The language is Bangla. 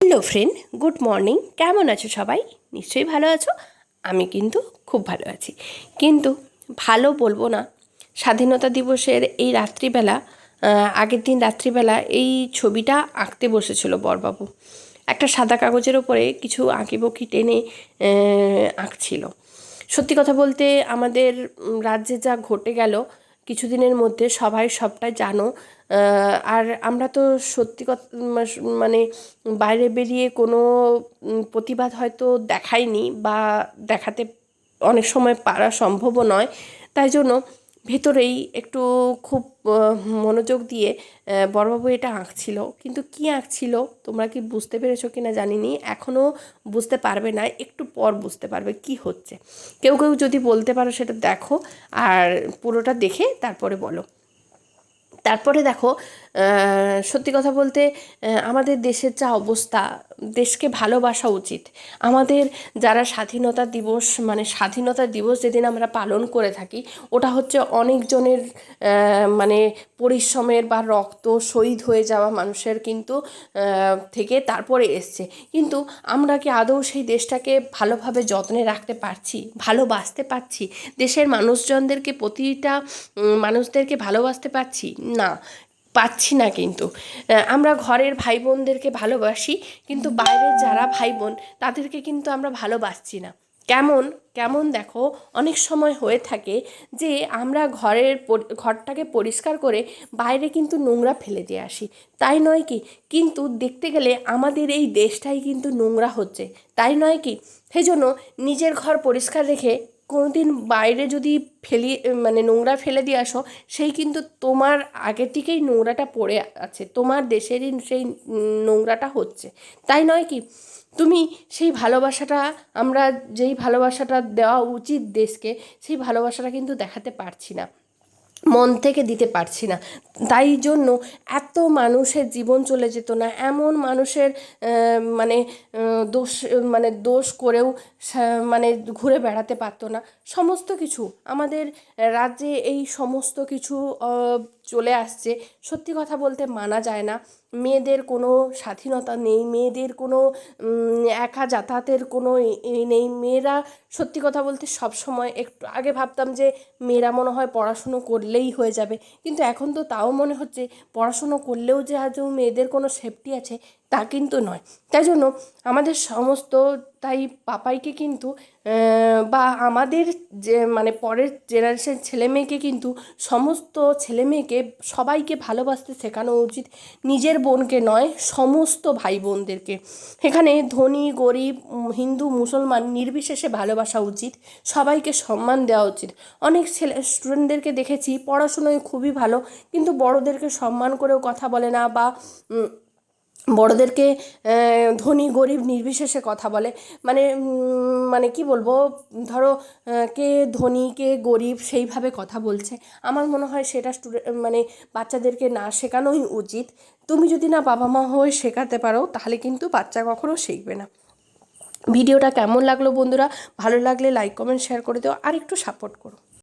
Hello friend, good morning. কেমন আছো সবাই? নিশ্চয়ই ভালো আছো? আমি কিন্তু খুব ভালো আছি। কিন্তু ভালো বলব না, স্বাধীনতা দিবসের এই রাত্রিবেলা আগের দিন রাত্রিবেলা এই ছবিটা আঁকতে বসেছিল বরবাবু। একটা সাদা কাগজের ওপরে কিছু আঁকিবুকি টেনে আঁকছিল। সত্যি কথা বলতে আমাদের রাজ্যে যা ঘটে গেল, কিছুদিনের মধ্যে সবাই সবটাই জানো আর আমরা তো সত্যি কথা মানে বাইরে বেরিয়ে কোনো প্রতিবাদ হয়তো দেখাইনি বা দেখাতে অনেক সময় পারা সম্ভবও নয়। তাই জন্য ভেতরেই একটু খুব মনোযোগ দিয়ে বড়বাবু এটা আঁকছিল। কিন্তু কি আঁকছিল তোমরা কি বুঝতে পেরেছ কি না জানিনি। এখনও বুঝতে পারবে না, একটু পর বুঝতে পারবে কি হচ্ছে। কেউ কেউ যদি বলতে পারো সেটা দেখো, আর পুরোটা দেখে তারপরে বলো। তারপরে দেখো সত্যি কথা বলতে আমাদের দেশের যা অবস্থা, দেশকে ভালোবাসা উচিত। আমাদের যারা স্বাধীনতা দিবস মানে স্বাধীনতা দিবস যেদিন আমরা পালন করে থাকি, ওটা হচ্ছে অনেকজনের মানে পরিশ্রমের বা রক্ত শহীদ হয়ে যাওয়া মানুষের কিন্তু থেকে তারপরে এসছে। কিন্তু আমরা কি আদৌ সেই দেশটাকে ভালোভাবে যত্নে রাখতে পারছি, ভালোবাসতে পারছি? দেশের মানুষজনদেরকে প্রতিটা মানুষদেরকে ভালোবাসতে পারছি? না, পাচ্ছি না কিন্তু। আমরা ঘরের ভাই বোনদেরকে ভালোবাসি, কিন্তু বাইরের যারা ভাই বোন তাদেরকে কিন্তু আমরা ভালোবাসছি না। কেমন? কেমন দেখো, অনেক সময় হয়ে থাকে যে আমরা ঘরের ঘরটাকে পরিষ্কার করে বাইরে কিন্তু নোংরা ফেলে দিয়ে আসি। তাই নয় কি? কিন্তু দেখতে গেলে আমাদের এই দেশটাই কিন্তু নোংরা হচ্ছে। তাই নয় কি? সেই জন্য নিজের ঘর পরিষ্কার রেখে কোনোদিন বাইরে যদি ফেলি মানে নোংরা ফেলে দিয়ে আসো, সেই কিন্তু তোমার আগের থেকেই নোংরাটা পড়ে আছে। তোমার দেশেরই সেই নোংরাটা হচ্ছে। তাই নয় কি? তুমি সেই ভালোবাসাটা, আমরা যেই ভালোবাসাটা দেওয়া উচিত দেশকে, সেই ভালোবাসাটা কিন্তু দেখাতে পারছি না। মন থেকে দিতে পারছি না। তাই জন্য এত মানুষের জীবন চলে যেত না। এমন মানুষের মানে দোষ মানে দোষ করেও মানে ঘুরে বেড়াতে পারতো না। সমস্ত কিছু, আমাদের রাজ্যে এই সমস্ত কিছু চলে আসছে। সত্যি কথা বলতে মানা যায় না। মেয়েদের কোনো স্বাধীনতা নেই, মেয়েদের কোনো একা যাতায়াতের কোনো নেই। মেয়েরা, সত্যি কথা বলতে সব সময় একটু আগে ভাবতাম যে মেয়েরা মনে হয় পড়াশুনো করলেই হয়ে যাবে। কিন্তু এখন তো তাও মনে হচ্ছে, পড়াশুনো করলেও যে আজও মেয়েদের কোনো সেফটি আছে তা কিন্তু নয়। তাই জন্য আমাদের সমস্ত তাই পাপাইকে কিন্তু বা আমাদের যে মানে পরের জেনারেশন ছেলে মেয়েকে কিন্তু সমস্ত ছেলে মেয়েকে সবাইকে ভালোবাসতে শেখানো উচিত। নিজের বোনকে নয়, সমস্ত ভাই বোনদেরকে এখানে ধনী, গরিব, হিন্দু, মুসলমান নির্বিশেষে ভালোবাসা উচিত, সবাইকে সম্মান দেওয়া উচিত। অনেক ছেলে স্টুডেন্টদেরকে দেখেছি, পড়াশুনোয় খুবই ভালো, কিন্তু বড়দেরকে সম্মান করেও কথা বলে না বা বড়দেরকে ধনী, গরিব, নির্বিশেষে কথা বলে। মানে মানে কি বলব? ধরো কে ধনী, কে গরিব সেইভাবে কথা বলছে। আমার মনে হয় সেটা স্টুডেন্ট মানে বাচ্চাদেরকে না শেখানোই উচিত। তুমি যদি না বাবা মা হয়ে শেখাতে পারো, তাহলে কিন্তু বাচ্চা কখনো শিখবে না। ভিডিওটা কেমন লাগল বন্ধুরা? ভালো লাগলে লাইক, কমেন্ট, শেয়ার করে দিও। আর একটু সাপোর্ট করো।